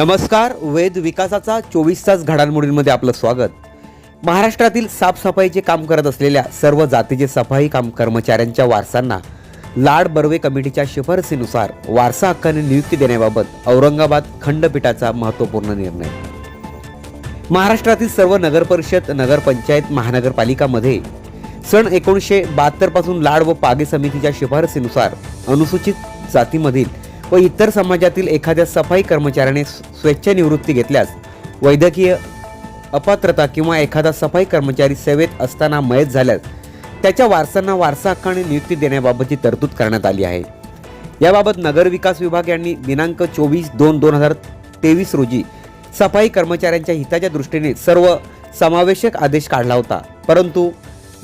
नमस्कार वेद विकासाचा चोवीस तास घडामोडींमध्ये आपलं स्वागत. महाराष्ट्रातील साफसफाईचे काम करत असलेल्या सर्व जातीचे सफाई काम कर्मचाऱ्यांच्या वारसांना लाड बर्वे कमिटीच्या शिफारसीनुसार वारसा हक्काने नियुक्ती देण्याबाबत औरंगाबाद खंडपीठाचा महत्त्वपूर्ण निर्णय. महाराष्ट्रातील सर्व नगरपरिषद नगरपंचायत महानगरपालिकामध्ये सन एकोणीसशे बहात्तरपासून लाड व पागे समितीच्या शिफारसीनुसार अनुसूचित जातीमधील व इतर समाजातील एखाद्या सफाई कर्मचाऱ्याने स्वेच्छानिवृत्ती घेतल्यास वैद्यकीय अपात्रता किंवा एखादा सफाई कर्मचारी सेवेत असताना मयत झाल्यास त्याच्या वारसांना वारसा हक्काने नियुक्ती देण्याबाबतची तरतूद करण्यात आली आहे. याबाबत नगरविकास विभाग यांनी दिनांक चोवीस दोन दोन हजार तेवीस रोजी सफाई कर्मचाऱ्यांच्या हिताच्या दृष्टीने सर्व समावेशक आदेश काढला होता. परंतु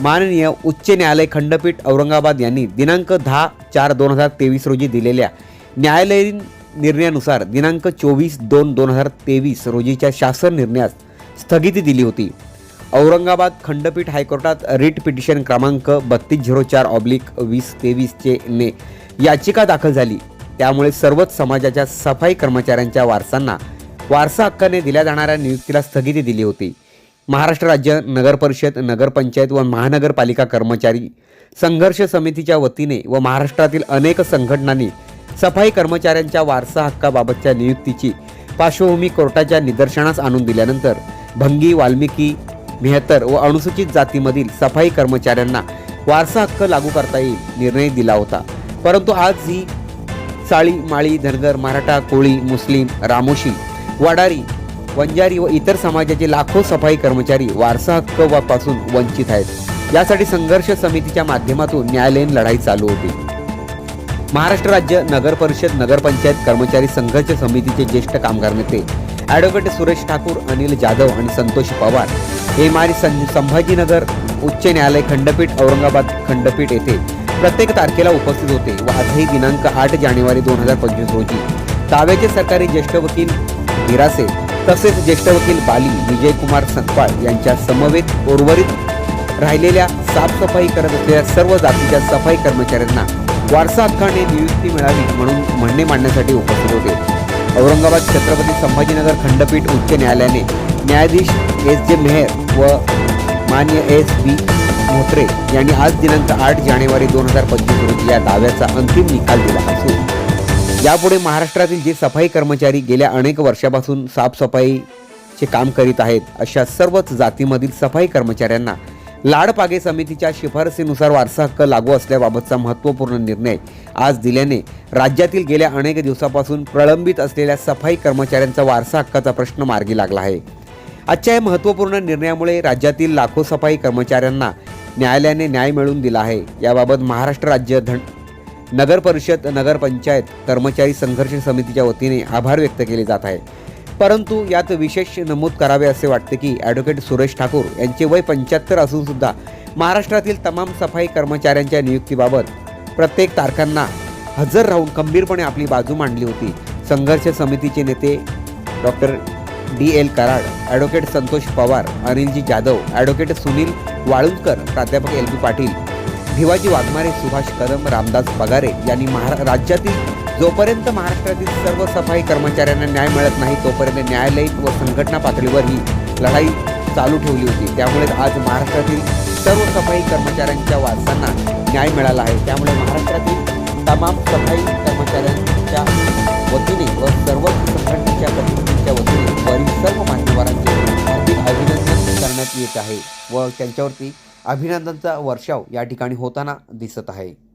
माननीय उच्च न्यायालय खंडपीठ औरंगाबाद यांनी दिनांक दहा चार दोन हजार तेवीस रोजी दिलेल्या न्यायालयीन निर्णयानुसार दिनांक चोवीस दोन दोन हजार तेवीस रोजीच्या शासन निर्णयास स्थगिती दिली होती. औरंगाबाद खंडपीठ हायकोर्टात रिट पिटिशन क्रमांक बत्तीस झिरो चार ऑब्लिक वीस तेवीसचे ने याचिका दाखल झाली. त्यामुळे सर्वच समाजाच्या सफाई कर्मचाऱ्यांच्या वारसांना वारसा हक्काने दिल्या जाणाऱ्या नियुक्तीला स्थगिती दिली होती. महाराष्ट्र राज्य नगरपरिषद नगरपंचायत व महानगरपालिका कर्मचारी संघर्ष समितीच्या वतीने व महाराष्ट्रातील अनेक संघटनांनी सफाई कर्मचाऱ्यांच्या वारसा हक्काबाबतच्या नियुक्तीची पार्श्वभूमी कोर्टाच्या निदर्शनास आणून दिल्यानंतर भंगी वाल्मिकी मेहतर व अनुसूचित जातीमधील सफाई कर्मचाऱ्यांना वारसा हक्क लागू करता येईल निर्णय दिला होता. परंतु आज ही साळी माळी धनगर मराठा कोळी मुस्लिम रामोशी वडारी वंजारी व इतर समाजाचे लाखो सफाई कर्मचारी वारसा हक्क वा पासून वंचित आहेत. यासाठी संघर्ष समितीच्या माध्यमातून न्यायालयीन लढाई चालू होती. महाराष्ट्र राज्य नगर परिषद नगरपंचायत कर्मचारी संघर्ष समितीचे ज्येष्ठ कामगार नेते ॲडव्होकेट सुरेश ठाकूर अनिल जाधव आणि संतोष पवार हे मारी सं संभाजीनगर उच्च न्यायालय खंडपीठ औरंगाबाद खंडपीठ येथे प्रत्येक तारखेला उपस्थित होते व आजही दिनांक आठ जानेवारी दोन हजार पंचवीस रोजी दाव्याचे सरकारी ज्येष्ठ वकील हिरासे तसेच ज्येष्ठ वकील बाली विजयकुमार संतपाळ यांच्या समवेत उर्वरित राहिलेल्या साफसफाई करत असलेल्या सर्व जातीच्या सफाई कर्मचाऱ्यांना वारसा हक्काने नियुक्ती मिळावी म्हणून म्हणणे मांडण्यासाठी उपस्थित होते. औरंगाबाद छत्रपती संभाजीनगर खंडपीठ उच्च न्यायालयाने न्यायाधीश एस जे मेहर व मान्य एस बी म्होत्रे यांनी आज दिनांक आठ जानेवारी दोन हजार पंचवीस रोजी या दाव्याचा अंतिम निकाल दिला असून यापुढे महाराष्ट्रातील जे सफाई कर्मचारी गेल्या अनेक वर्षापासून साफसफाईचे काम करीत आहेत अशा सर्वच जातीमधील सफाई कर्मचाऱ्यांना लाडपागे समितीच्या शिफारसीनुसार वारसा हक्क लागू असल्याबाबतचा महत्त्वपूर्ण निर्णय आज दिल्याने राज्यातील गेल्या अनेक दिवसापासून प्रलंबित असलेल्या सफाई कर्मचाऱ्यांचा वारसा हक्काचा प्रश्न मार्गी लागला आहे. आजच्या या महत्त्वपूर्ण निर्णयामुळे राज्यातील लाखो सफाई कर्मचाऱ्यांना न्यायालयाने न्याय मिळवून दिला आहे. याबाबत महाराष्ट्र राज्य धन नगर परिषद नगरपंचायत कर्मचारी संघर्ष समितीच्या वतीने आभार व्यक्त केले जात आहे. परंतु यात विशेष नमूद करावे असे वाटते की ॲडव्होकेट सुरेश ठाकूर यांचे वय पंच्याहत्तर असून सुद्धा महाराष्ट्रातील तमाम सफाई कर्मचाऱ्यांच्या नियुक्तीबाबत प्रत्येक तारखांना हजर राहून खंबीरपणे आपली बाजू मांडली होती. संघर्ष समितीचे नेते doctor D L Karad advocate Santosh Pawar Anilji Jadhav advocate Sunil Walunkar प्राध्यापक एल बी पाटील भिवाजी वाघमारे सुभाष कदम रामदास पगारे यांनी महारा राज्यातील जोपर्यंत महाराष्ट्रातील सर्व सफाई कर्मचाऱ्यांना न्याय मिळत नाही तोपर्यंत न्यायालयीन व संघटना पातळीवर ही लढाई चालू ठेवली होती. त्यामुळे आज महाराष्ट्रातील सर्व सफाई कर्मचाऱ्यांच्या वारसांना न्याय मिळाला आहे. त्यामुळे महाराष्ट्रातील तमाम सफाई कर्मचाऱ्यांच्या वतीने व सर्व संघटनेच्या प्रतिनिधींच्या वतीने वरील सर्व मान्यवरांचे हार्दिक अभिनंदन करण्यात येत आहे व त्यांच्यावरती अभिनंदनचा वर्षाव या ठिकाणी होताना दिसत आहे.